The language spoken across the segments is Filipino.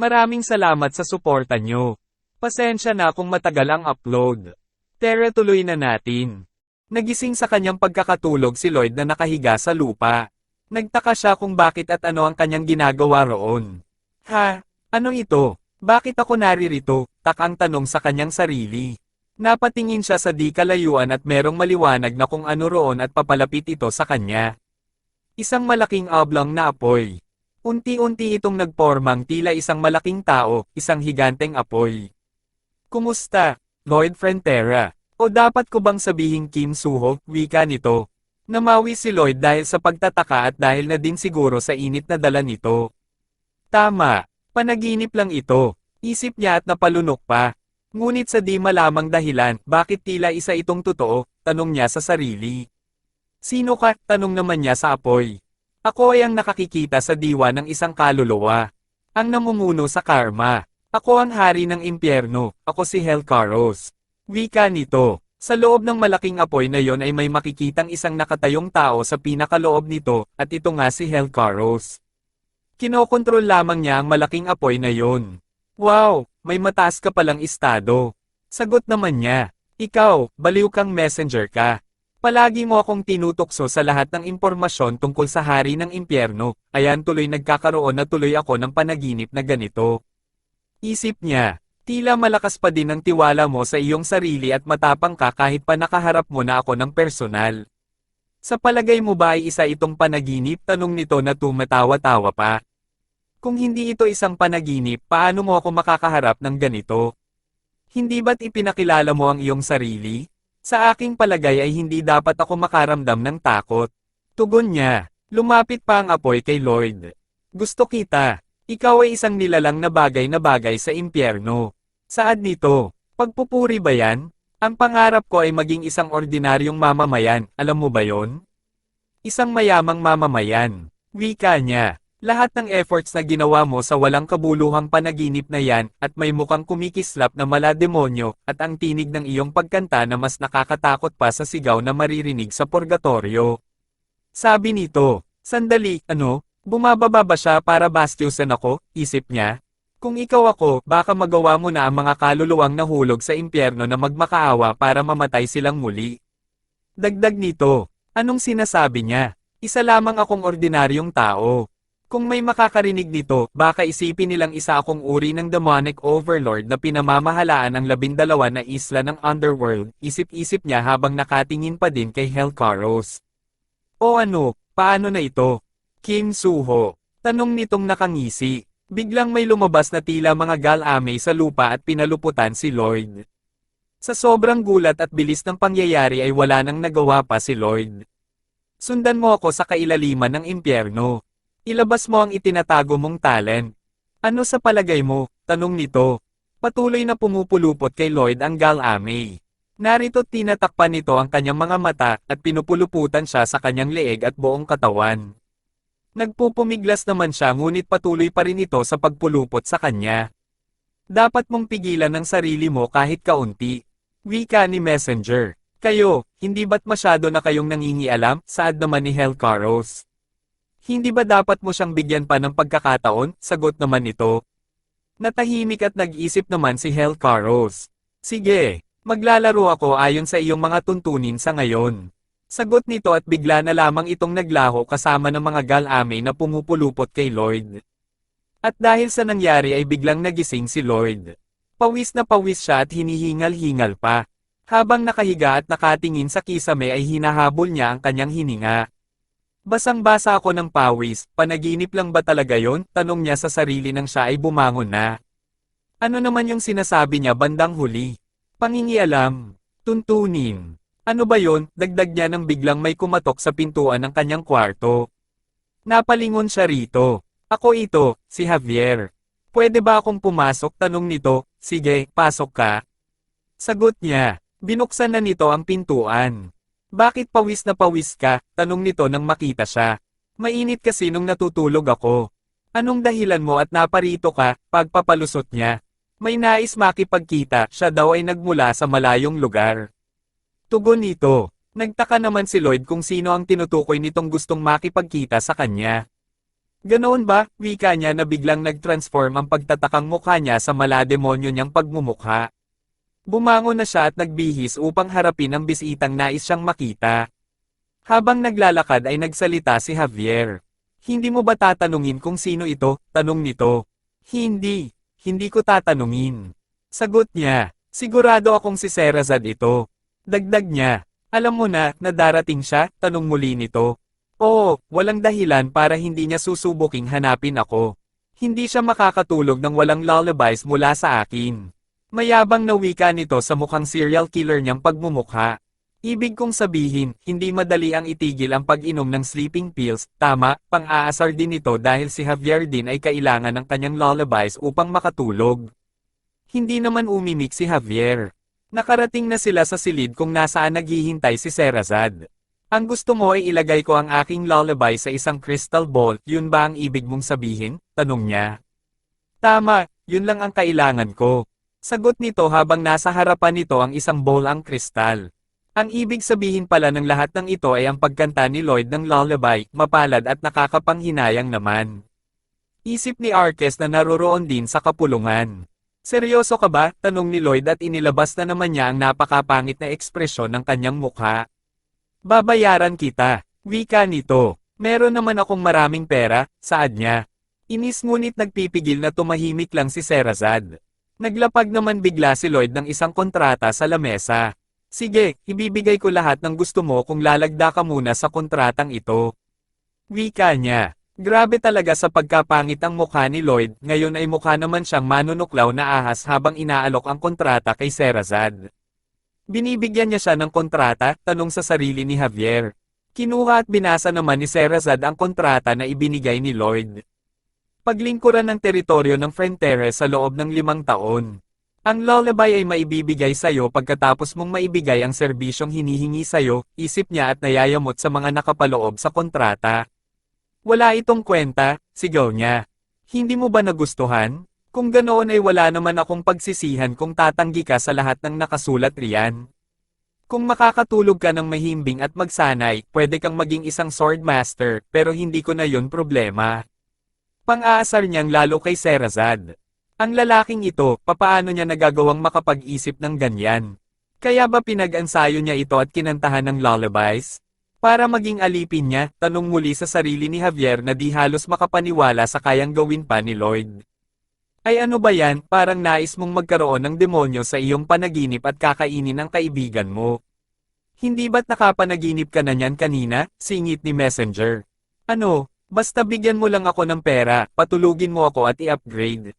Maraming salamat sa suporta nyo. Pasensya na kung matagal ang upload. Tara tuloy na natin. Nagising sa kanyang pagkakatulog si Lloyd na nakahiga sa lupa. Nagtaka siya kung bakit at ano ang kanyang ginagawa roon. Ha? Ano ito? Bakit ako naririto? Takang tanong sa kanyang sarili. Napatingin siya sa di kalayuan at merong maliwanag na kung ano roon at papalapit ito sa kanya. Isang malaking oblong na apoy. Unti-unti itong nagpormang tila isang malaking tao, isang higanteng apoy. Kumusta, Lloyd Frontera? O dapat ko bang sabihin Kim Suho, wika nito? Namawi si Lloyd dahil sa pagtataka at dahil na din siguro sa init na dala nito. Tama, panaginip lang ito. Isip niya at napalunok pa. Ngunit sa di malamang dahilan, bakit tila isa itong totoo, tanong niya sa sarili. Sino ka? Tanong naman niya sa apoy. Ako ay ang nakakikita sa diwa ng isang kaluluwa. Ang namumuno sa karma. Ako ang hari ng impyerno, ako si Helcaros. Wika nito. Sa loob ng malaking apoy na yon ay may makikitang isang nakatayong tao sa pinakaloob nito, at ito nga si Helcaros. Kinokontrol lamang niya ang malaking apoy na yon. Wow, may mataas ka palang estado. Sagot naman niya. Ikaw, baliw kang messenger ka. Palagi mo akong tinutokso sa lahat ng impormasyon tungkol sa hari ng impyerno, ayan tuloy nagkakaroon na tuloy ako ng panaginip na ganito. Isip niya, Tila malakas pa din ang tiwala mo sa iyong sarili at matapang ka kahit pa nakaharap mo na ako ng personal. Sa palagay mo ba ay isa itong panaginip? Tanong nito na tumatawa-tawa pa. Kung hindi ito isang panaginip, paano mo ako makakaharap ng ganito? Hindi ba't ipinakilala mo ang iyong sarili? Sa aking palagay ay hindi dapat ako makaramdam ng takot. Tugon niya, lumapit pa ang apoy kay Lloyd. Gusto kita, ikaw ay isang nilalang na bagay na bagay sa impyerno. Saan nito? Pagpupuri ba yan? Ang pangarap ko ay maging isang ordinaryong mamamayan, alam mo ba yon? Isang mayamang mamamayan. Wika niya. Lahat ng efforts na ginawa mo sa walang kabuluhang panaginip na yan, at may mukhang kumikislap na mala demonyo, at ang tinig ng iyong pagkanta na mas nakakatakot pa sa sigaw na maririnig sa purgatorio. Sabi nito, sandali, ano, bumababa ba siya para bastyusan ako, isip niya? Kung ikaw ako, baka magawa mo na ang mga kaluluwang nahulog sa impyerno na magmakaawa para mamatay silang muli. Dagdag nito, anong sinasabi niya? Isa lamang akong ordinaryong tao. Kung may makakarinig nito, baka isipin nilang isa akong uri ng demonic overlord na pinamamahalaan ang labindalawa na isla ng underworld, isip-isip niya habang nakatingin pa din kay Helcaros. O ano, paano na ito? Kim Suho. Tanong nitong nakangisi. Biglang may lumabas na tila mga galame sa lupa at pinaluputan si Lloyd. Sa sobrang gulat at bilis ng pangyayari ay wala nang nagawa pa si Lloyd. Sundan mo ako sa kailaliman ng impyerno. Ilabas mo ang itinatago mong talent. Ano sa palagay mo? Tanong nito. Patuloy na pumupulupot kay Lloyd ang galame. Narito tinatakpan nito ang kanyang mga mata at pinupuluputan siya sa kanyang leeg at buong katawan. Nagpupumiglas naman siya ngunit patuloy pa rin ito sa pagpulupot sa kanya. Dapat mong pigilan ang sarili mo kahit kaunti. Wika ni Messenger. Kayo, hindi ba't masyado na kayong nangingialam, saad naman ni Helcaros. Hindi ba dapat mo siyang bigyan pa ng pagkakataon, sagot naman ito. Natahimik at nag-isip naman si Helcaros. Sige, maglalaro ako ayon sa iyong mga tuntunin sa ngayon. Sagot nito at bigla na lamang itong naglaho kasama ng mga galame na pumupulupot kay Lloyd. At dahil sa nangyari ay biglang nagising si Lloyd. Pawis na pawis siya at hinihingal-hingal pa. Habang nakahiga at nakatingin sa kisame ay hinahabol niya ang kanyang hininga. Basang-basa ako ng pawis, panaginip lang ba talaga yon? Tanong niya sa sarili nang siya ay bumangon na. Ano naman yung sinasabi niya bandang huli? Pangingialam. Tuntunin. Ano ba yon? Dagdag niya nang biglang may kumatok sa pintuan ng kanyang kwarto. Napalingon siya rito. Ako ito, si Javier. Pwede ba akong pumasok? Tanong nito. Sige, pasok ka. Sagot niya. Binuksan na nito ang pintuan. Bakit pawis na pawis ka? Tanong nito nang makita siya. Mainit kasi nung natutulog ako. Anong dahilan mo at naparito ka? Pagpapalusot niya. May nais makipagkita, siya daw ay nagmula sa malayong lugar. Tugon nito. Nagtaka naman si Lloyd kung sino ang tinutukoy nitong gustong makipagkita sa kanya. Ganoon ba, wika niya na biglang nag-transform ang pagtatakang mukha niya sa malademonyo niyang pagmumukha. Bumangon na siya at nagbihis upang harapin ang bisitang nais siyang makita. Habang naglalakad ay nagsalita si Javier. Hindi mo ba tatanungin kung sino ito? Tanong nito. Hindi. Hindi ko tatanungin. Sagot niya. Sigurado akong si Serazad ito. Dagdag niya. Alam mo na, na darating siya? Tanong muli nito. Oo, walang dahilan para hindi niya susubuking hanapin ako. Hindi siya makakatulog ng walang lullabies mula sa akin. Mayabang na wika nito sa mukhang serial killer niyang pagmumukha. Ibig kong sabihin, hindi madali ang itigil ang pag-inom ng sleeping pills, tama, pang-aasar din ito dahil si Javier din ay kailangan ng kanyang lullabies upang makatulog. Hindi naman umimik si Javier. Nakarating na sila sa silid kung nasaan naghihintay si Serazad. Ang gusto mo ay ilagay ko ang aking lullaby sa isang crystal ball, yun ba ang ibig mong sabihin? Tanong niya. Tama, yun lang ang kailangan ko. Sagot nito habang nasa harapan nito ang isang bowl ang kristal. Ang ibig sabihin pala ng lahat ng ito ay ang pagkanta ni Lloyd ng lullaby, mapalad at nakakapanghinayang naman. Isip ni Arques na naroroon din sa kapulungan. Seryoso ka ba? Tanong ni Lloyd at inilabas na naman niya ang napakapangit na ekspresyon ng kanyang mukha. Babayaran kita. Wika nito. Meron naman akong maraming pera, saad niya. Inis ngunit nagpipigil na tumahimik lang si Serazad. Naglapag naman bigla si Lloyd ng isang kontrata sa lamesa. Sige, ibibigay ko lahat ng gusto mo kung lalagda ka muna sa kontratang ito. Wika niya. Grabe talaga sa pagkapangit ang mukha ni Lloyd, ngayon ay mukha naman siyang manunuklaw na ahas habang inaalok ang kontrata kay Serazad. Binibigyan niya siya ng kontrata, tanong sa sarili ni Javier. Kinuha at binasa naman ni Serazad ang kontrata na ibinigay ni Lloyd. Paglingkuran ng teritoryo ng Fronteres sa loob ng limang taon. Ang lullaby ay maibibigay sa'yo pagkatapos mong maibigay ang serbisyong hinihingi sa'yo, isip niya at nayayamot sa mga nakapaloob sa kontrata. Wala itong kwenta, sigaw niya. Hindi mo ba nagustuhan? Kung ganoon ay wala naman akong pagsisihan kung tatanggi ka sa lahat ng nakasulat riyan. Kung makakatulog ka ng mahimbing at magsanay, pwede kang maging isang sword master, pero hindi ko na yon problema. Pang-aasar niyang lalo kay Serazad. Ang lalaking ito, papaano niya nagagawang makapag-isip ng ganyan? Kaya ba pinag-ansayo niya ito at kinantahan ng lullabies? Para maging alipin niya, tanong muli sa sarili ni Javier na di halos makapaniwala sa kayang gawin pa ni Lloyd. Ay ano ba yan, parang nais mong magkaroon ng demonyo sa iyong panaginip at kakainin ang kaibigan mo. Hindi ba't nakapanaginip ka na niyan kanina, singit ni Messenger. Ano, basta bigyan mo lang ako ng pera, patulugin mo ako at i-upgrade.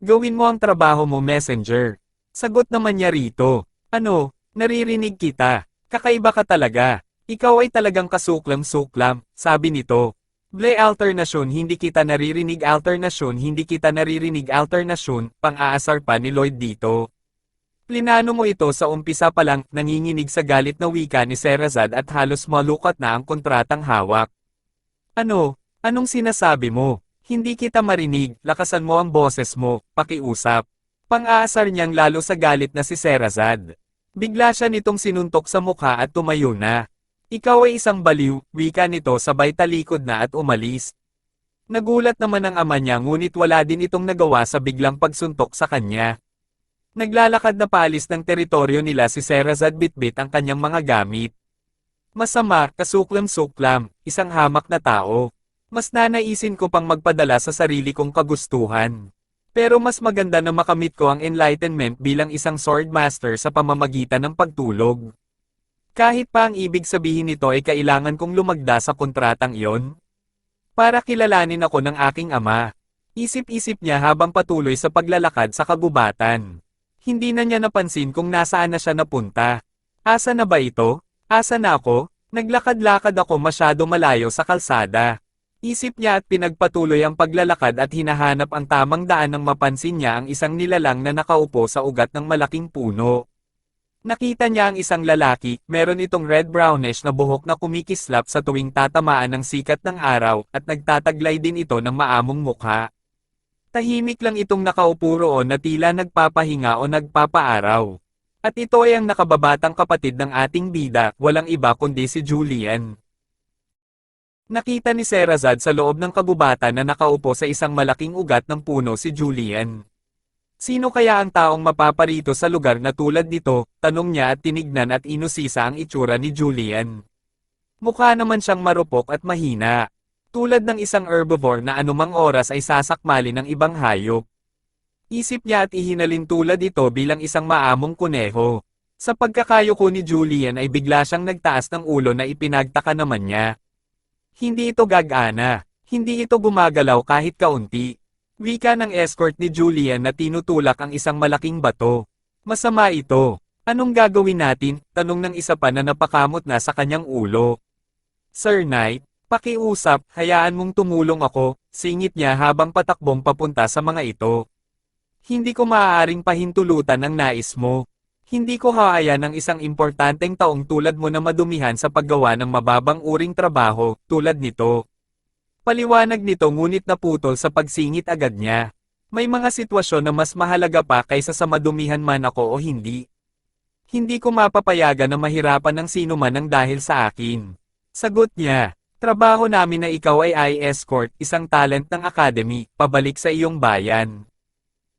Gawin mo ang trabaho mo Messenger. Sagot naman niya rito. Ano, naririnig kita. Kakaiba ka talaga. Ikaw ay talagang kasuklam-suklam, sabi nito. Ble alternasyon hindi kita naririnig alternasyon hindi kita naririnig alternasyon, pang-aasar pa ni Lloyd dito. Plinano mo ito sa umpisa pa lang, nanginginig sa galit na wika ni Serazad at halos malukat na ang kontratang hawak. Ano? Anong sinasabi mo? Hindi kita marinig, lakasan mo ang boses mo, pakiusap. Pang-aasar niyang lalo sa galit na si Serazad. Bigla siya nitong sinuntok sa mukha at tumayo na. Ikaw ay isang baliw, wika nito sabay talikod na at umalis. Nagulat naman ang ama niya ngunit wala din itong nagawa sa biglang pagsuntok sa kanya. Naglalakad na paalis ng teritoryo nila si Serazad bitbit ang kanyang mga gamit. Masama, kasuklam-suklam, isang hamak na tao. Mas nanaisin ko pang magpadala sa sarili kong kagustuhan. Pero mas maganda na makamit ko ang enlightenment bilang isang sword master sa pamamagitan ng pagtulog. Kahit pa ang ibig sabihin nito ay kailangan kong lumagda sa kontratang iyon. Para kilalanin ako ng aking ama. Isip-isip niya habang patuloy sa paglalakad sa kagubatan. Hindi na niya napansin kung nasaan na siya napunta. Asa na ba ito? Asa na ako? Naglakad-lakad ako masyado malayo sa kalsada. Isip niya at pinagpatuloy ang paglalakad at hinahanap ang tamang daan nang mapansin niya ang isang nilalang na nakaupo sa ugat ng malaking puno. Nakita niya ang isang lalaki, meron itong red-brownish na buhok na kumikislap sa tuwing tatamaan ng sikat ng araw, at nagtataglay din ito ng maamong mukha. Tahimik lang itong nakaupo roon na tila nagpapahinga o nagpapaaraw. At ito ay ang nakababatang kapatid ng ating bida, walang iba kundi si Julian. Nakita ni Serazad sa loob ng kagubatan na nakaupo sa isang malaking ugat ng puno si Julian. Sino kaya ang taong mapaparito sa lugar na tulad nito, tanong niya at tinignan at inusisa ang itsura ni Julian. Mukha naman siyang marupok at mahina. Tulad ng isang herbivore na anumang oras ay sasakmali ng ibang hayop. Isip niya at ihinalin tulad ito bilang isang maamong kuneho. Sa pagkakayoko ni Julian ay bigla siyang nagtaas ng ulo na ipinagtaka naman niya. Hindi ito gagana. Hindi ito gumagalaw kahit kaunti. Wika ng escort ni Julian na tinutulak ang isang malaking bato. Masama ito. Anong gagawin natin? Tanong ng isa pa na napakamot na sa kanyang ulo. Sir Knight, pakiusap, hayaan mong tumulong ako, singit niya habang patakbong papunta sa mga ito. Hindi ko maaaring pahintulutan ang nais mo. Hindi ko haaya ng isang importanteng taong tulad mo na madumihan sa paggawa ng mababang uring trabaho, tulad nito. Paliwanag nito ngunit naputol sa pagsingit agad niya. May mga sitwasyon na mas mahalaga pa kaysa sa madumihan man ako o hindi. Hindi ko mapapayagan na mahirapan ng sino man ang dahil sa akin. Sagot niya, trabaho namin na ikaw ay i-escort isang talent ng academy, pabalik sa iyong bayan.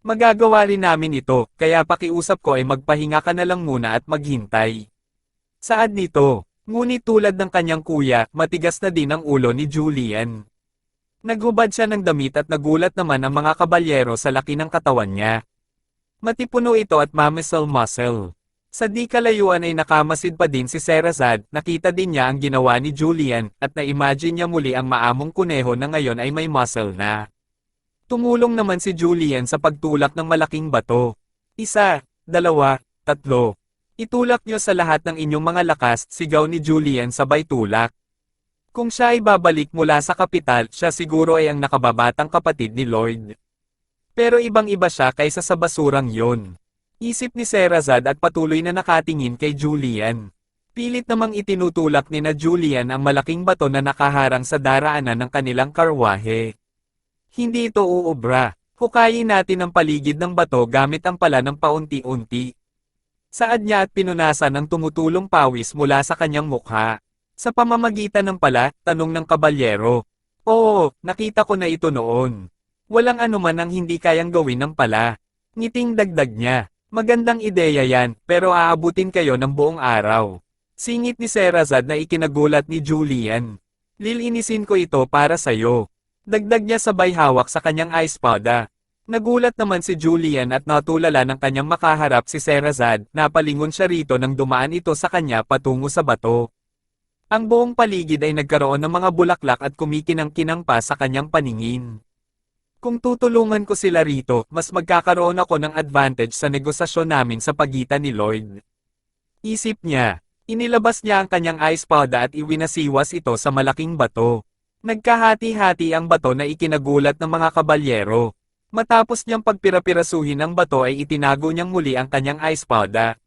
Magagawa rin namin ito, kaya pakiusap ko ay magpahinga ka na lang muna at maghintay. Saad nito, ngunit tulad ng kanyang kuya, matigas na din ang ulo ni Julian. Naghubad siya ng damit at nagulat naman ang mga kabalyero sa laki ng katawan niya. Matipuno ito at mamisel muscle. Sa di kalayuan ay nakamasid pa din si Serazad, nakita din niya ang ginawa ni Julian, at na-imagine niya muli ang maamong kuneho na ngayon ay may muscle na. Tumulong naman si Julian sa pagtulak ng malaking bato. Isa, dalawa, tatlo. Itulak niyo sa lahat ng inyong mga lakas, sigaw ni Julian sabay tulak. Kung siya ay babalik mula sa kapital, siya siguro ay ang nakababatang kapatid ni Lloyd. Pero ibang-iba siya kaysa sa basurang yon. Isip ni Serazad at patuloy na nakatingin kay Julian. Pilit namang itinutulak ni na Julian ang malaking bato na nakaharang sa daraanan ng kanilang karwahe. Hindi ito uubra. Hukayin natin ang paligid ng bato gamit ang pala ng paunti-unti. Saad niya at pinunasan ang tumutulong pawis mula sa kanyang mukha. Sa pamamagitan ng pala, tanong ng kabalyero. Oo, nakita ko na ito noon. Walang anuman ang hindi kayang gawin ng pala. Ngiting dagdag niya. Magandang ideya yan, pero aabutin kayo ng buong araw. Singit ni Serazad na ikinagulat ni Julian. Lilinisin ko ito para sa'yo. Dagdag niya sabay hawak sa kanyang espada. Nagulat naman si Julian at natulala ng kanyang makaharap si Serazad, napalingon siya rito nang dumaan ito sa kanya patungo sa bato. Ang buong paligid ay nagkaroon ng mga bulaklak at kumikinang-kinang pa sa kanyang paningin. Kung tutulungan ko sila rito, mas magkakaroon ako ng advantage sa negosasyon namin sa pagitan ni Lloyd. Isip niya, inilabas niya ang kanyang espada at iwinasiwas ito sa malaking bato. Nagkahati-hati ang bato na ikinagulat ng mga kabalyero. Matapos niyang pagpirapirasuhin ang bato ay itinago niyang muli ang kanyang espada.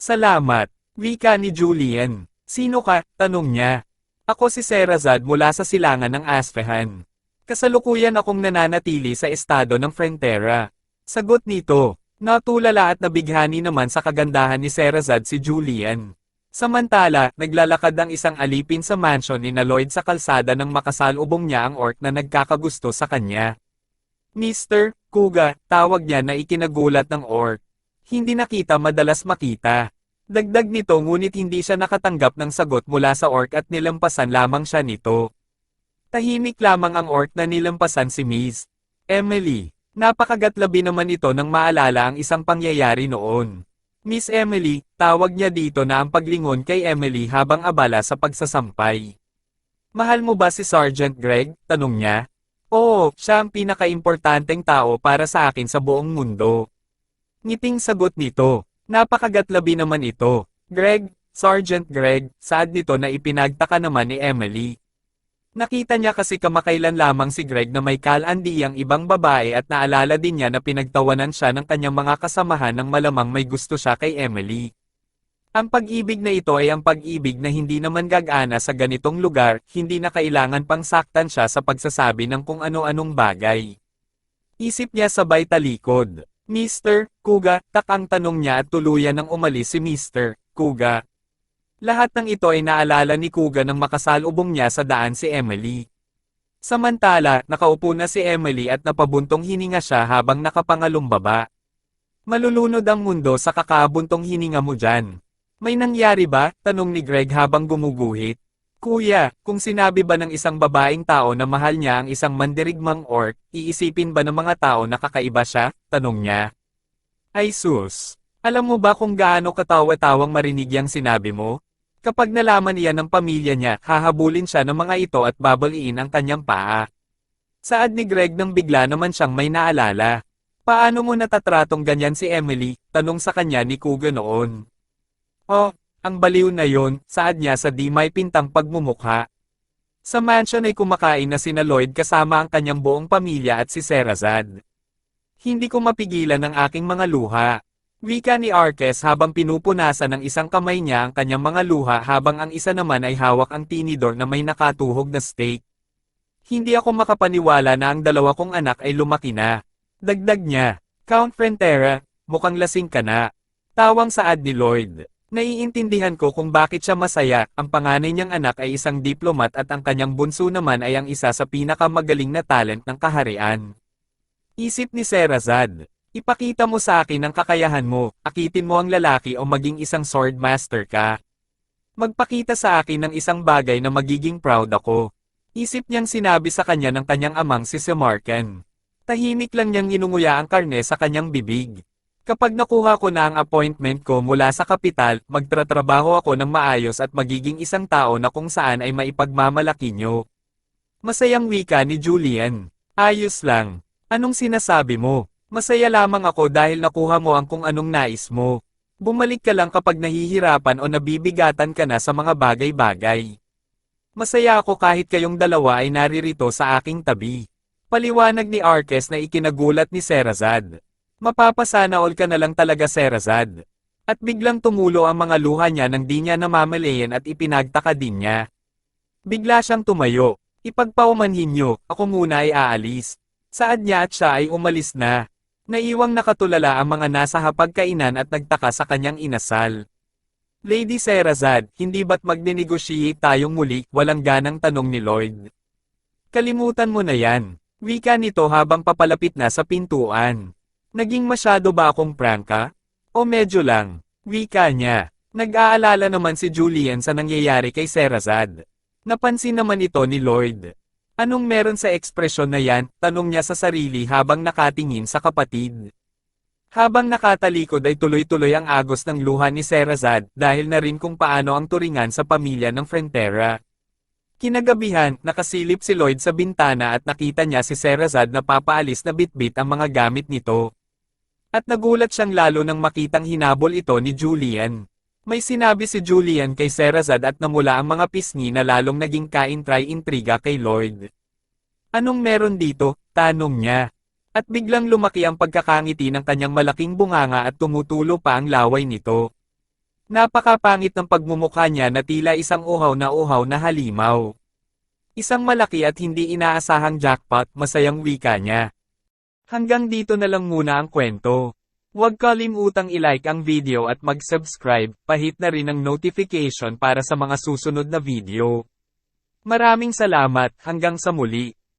Salamat, wika ni Julian. Sino ka? Tanong niya. Ako si Serazad mula sa silangan ng Aspehan. Kasalukuyan akong nananatili sa estado ng Frontera. Sagot nito, natulala at nabighani naman sa kagandahan ni Serazad si Julian. Samantala, naglalakad ang isang alipin sa mansion ni Lloyd sa kalsada nang makasalubong niya ang orc na nagkakagusto sa kanya. Mr. Kuga, tawag niya na ikinagulat ng orc. Hindi nakita madalas makita. Dagdag nito ngunit hindi siya nakatanggap ng sagot mula sa orc at nilampasan lamang siya nito. Tahimik lamang ang orc na nilampasan si Miss Emily. Napakagatlabi naman ito nang maalala ang isang pangyayari noon. Miss Emily, tawag niya dito na ang paglingon kay Emily habang abala sa pagsasampay. Mahal mo ba si Sergeant Greg? Tanong niya. Oo, siya ang pinakaimportanteng tao para sa akin sa buong mundo. Ngiting sagot nito. Napakagatlabi naman ito. Greg, Sergeant Greg, saad nito na ipinagtaka naman ni Emily. Nakita niya kasi kamakailan lamang si Greg na may kalandi ang ibang babae at naalala din niya na pinagtawanan siya ng kanyang mga kasamahan ng malamang may gusto siya kay Emily. Ang pag-ibig na ito ay ang pag-ibig na hindi naman gagana sa ganitong lugar, hindi na kailangan pang saktan siya sa pagsasabi ng kung ano-anong bagay. Isip niya sabay talikod. Mr. Kuga, tak ang tanong niya at tuluyan nang umalis si Mr. Kuga. Lahat ng ito ay naalala ni Kuga nang makasalubong niya sa daan si Emily. Samantala, nakaupo na si Emily at napabuntong hininga siya habang nakapangalumbaba. Malulunod ang mundo sa kakabuntong hininga mo dyan. May nangyari ba? Tanong ni Greg habang gumuguhit. Kuya, kung sinabi ba ng isang babaeng tao na mahal niya ang isang mandirigmang orc, iisipin ba ng mga tao na kakaiba siya? Tanong niya. Ay sus, alam mo ba kung gaano katawa-tawang marinig yang sinabi mo? Kapag nalaman niya ng pamilya niya, hahabulin siya ng mga ito at babaliin ang kanyang paa. Saad ni Greg nang bigla naman siyang may naalala. Paano mo natatratong ganyan si Emily? Tanong sa kanya ni Kuga noon. Oh, ang baliw na yon, saad niya sa di may pintang pagmumukha. Sa mansion ay kumakain na sina Lloyd kasama ang kanyang buong pamilya at si Serazad. Hindi ko mapigilan ang aking mga luha. Wika ni Arques habang pinupunasan ng isang kamay niya ang kanyang mga luha habang ang isa naman ay hawak ang tinidor na may nakatuhog na steak. Hindi ako makapaniwala na ang dalawa kong anak ay lumaki na. Dagdag niya, Count Frontera, mukhang lasing ka na. Tawang saad ni Lloyd. Naiintindihan ko kung bakit siya masaya, ang panganay niyang anak ay isang diplomat at ang kanyang bunso naman ay ang isa sa pinakamagaling na talent ng kaharian. Isip ni Serazad, ipakita mo sa akin ang kakayahan mo, akitin mo ang lalaki o maging isang sword master ka. Magpakita sa akin ng isang bagay na magiging proud ako. Isip niyang sinabi sa kanya ng kanyang amang si Semarken. Tahimik lang niyang inunguya ang karne sa kanyang bibig. Kapag nakuha ko na ang appointment ko mula sa kapital, magtratrabaho ako ng maayos at magiging isang tao na kung saan ay maipagmamalaki nyo. Masayang wika ni Julian. Ayos lang. Anong sinasabi mo? Masaya lamang ako dahil nakuha mo ang kung anong nais mo. Bumalik ka lang kapag nahihirapan o nabibigatan ka na sa mga bagay-bagay. Masaya ako kahit kayong dalawa ay naririto sa aking tabi. Paliwanag ni Arques na ikinagulat ni Serazad. Mapapasana all ka na lang talaga Serazad. At biglang tumulo ang mga luha niya nang di niya namamalayan at ipinagtaka din niya. Bigla siyang tumayo. Ipagpaumanhin niyo, ako muna ay aalis. Saad niya at siya ay umalis na. Naiwang nakatulala ang mga nasa hapagkainan at nagtaka sa kanyang inasal. Lady Serazad, hindi ba't magne-negotiate tayong muli, walang ganang tanong ni Lloyd. Kalimutan mo na yan. Wika nito habang papalapit na sa pintuan. Naging masyado ba akong prangka? O medyo lang? Wika niya. Nag-aalala naman si Julian sa nangyayari kay Serazad. Napansin naman ito ni Lloyd. Anong meron sa ekspresyon na yan? Tanong niya sa sarili habang nakatingin sa kapatid. Habang nakatalikod ay tuloy-tuloy ang agos ng luha ni Serazad dahil na rin kung paano ang turingan sa pamilya ng Frontera. Kinagabihan, nakasilip si Lloyd sa bintana at nakita niya si Serazad na papaalis na bitbit ang mga gamit nito. At nagulat siyang lalo nang makitang hinabol ito ni Julian. May sinabi si Julian kay Serazad at namula ang mga pisngi na lalong naging kaintry-intriga kay Lloyd. Anong meron dito? Tanong niya. At biglang lumaki ang pagkakangiti ng kanyang malaking bunganga at tumutulo pa ang laway nito. Napakapangit ng pagmumukha niya na tila isang uhaw na uhaw na halimaw. Isang malaki at hindi inaasahang jackpot, masayang wika niya. Hanggang dito na lang muna ang kwento. Huwag kalimutang ilike ang video at mag-subscribe, pahit na rin ang notification para sa mga susunod na video. Maraming salamat, hanggang sa muli.